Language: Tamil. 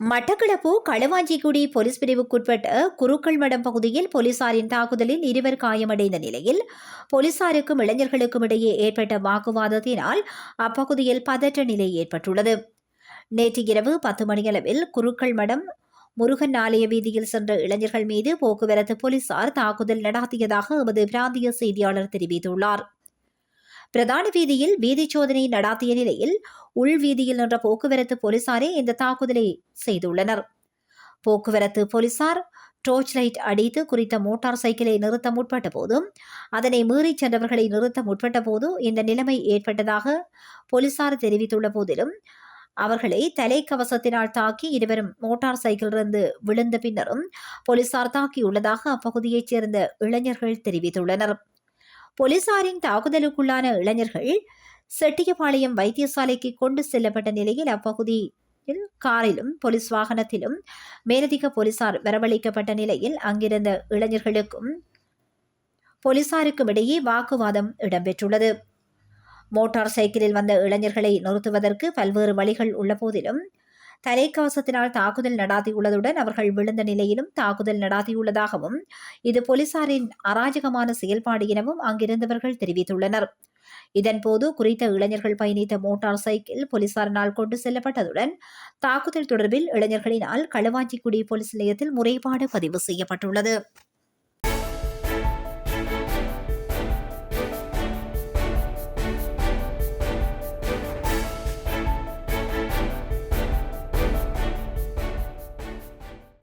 மட்டக்களப்பு களுவாஞ்சிக்குடி போலீஸ் பிரிவுக்குட்பட்ட குருக்கள்மடம் பகுதியில் போலீசாரின் தாக்குதலில் இருவர் காயமடைந்த நிலையில் போலீசாருக்கும் இளைஞர்களுக்கும் இடையே ஏற்பட்ட வாக்குவாதத்தினால் அப்பகுதியில் பதற்ற நிலை ஏற்பட்டுள்ளது. நேற்று இரவு பத்து மணியளவில் குருக்கள்மடம் முருகன் ஆலய வீதியில் சென்ற இளைஞர்கள் மீது போக்குவரத்து போலீசார் தாக்குதல் நடாத்தியதாக எமது பிராந்திய செய்தியாளர் தெரிவித்துள்ளார். பிரதான வீதியில் வீதி சோதனை நடாத்திய நிலையில் உள் வீதியில் நின்ற போக்குவரத்து போலீசாரே இந்த தாக்குதலை செய்துள்ளனர். போக்குவரத்து போலீசார் டோர்ச் லைட் அடித்து குறித்த மோட்டார் சைக்கிளை நிறுத்த முற்பட்ட போதும் அதனை மீறிச் சென்றவர்களை நிறுத்த முற்பட்ட போது இந்த நிலைமை ஏற்பட்டதாக போலீசார் தெரிவித்துள்ள போதிலும் அவர்களை தலைக்கவசத்தினால் தாக்கி இருவரும் மோட்டார் சைக்கிளிலிருந்து விழுந்த பின்னரும் போலீசார் தாக்கியுள்ளதாக அப்பகுதியைச் சேர்ந்த இளைஞர்கள் தெரிவித்துள்ளனர். போலீசாரின் தாக்குதலுக்குள்ளான இளைஞர்கள் செட்டியபாளையம் வைத்தியசாலைக்கு கொண்டு செல்லப்பட்ட நிலையில் அப்பகுதியில் காரிலும் போலீஸ் வாகனத்திலும் மேலதிக போலீசார் வரவழைக்கப்பட்ட நிலையில் அங்கிருந்த இளைஞர்களுக்கும் போலீசாருக்கும் இடையே வாக்குவாதம் இடம்பெற்றுள்ளது. மோட்டார் சைக்கிளில் வந்த இளைஞர்களை நிறுத்துவதற்கு பல்வேறு வழிகள் உள்ள போதிலும் தலைக்கவசத்தினால் தாக்குதல் நடாத்தியுள்ளதுடன் அவர்கள் விழுந்த நிலையிலும் தாக்குதல் நடாத்தியுள்ளதாகவும் இது போலீசாரின் அராஜகமான செயல்பாடு எனவும் அங்கிருந்தவர்கள் தெரிவித்துள்ளனர். இதன்போது குறித்த இளைஞர்கள் பயணித்த மோட்டார் சைக்கிள் போலீசாரினால் கொண்டு செல்லப்பட்டதுடன் தாக்குதல் தொடர்பில் இளைஞர்களினால் களுவாஞ்சிக்குடி போலீஸ் நிலையத்தில் முறைப்பாடு பதிவு செய்யப்பட்டுள்ளது.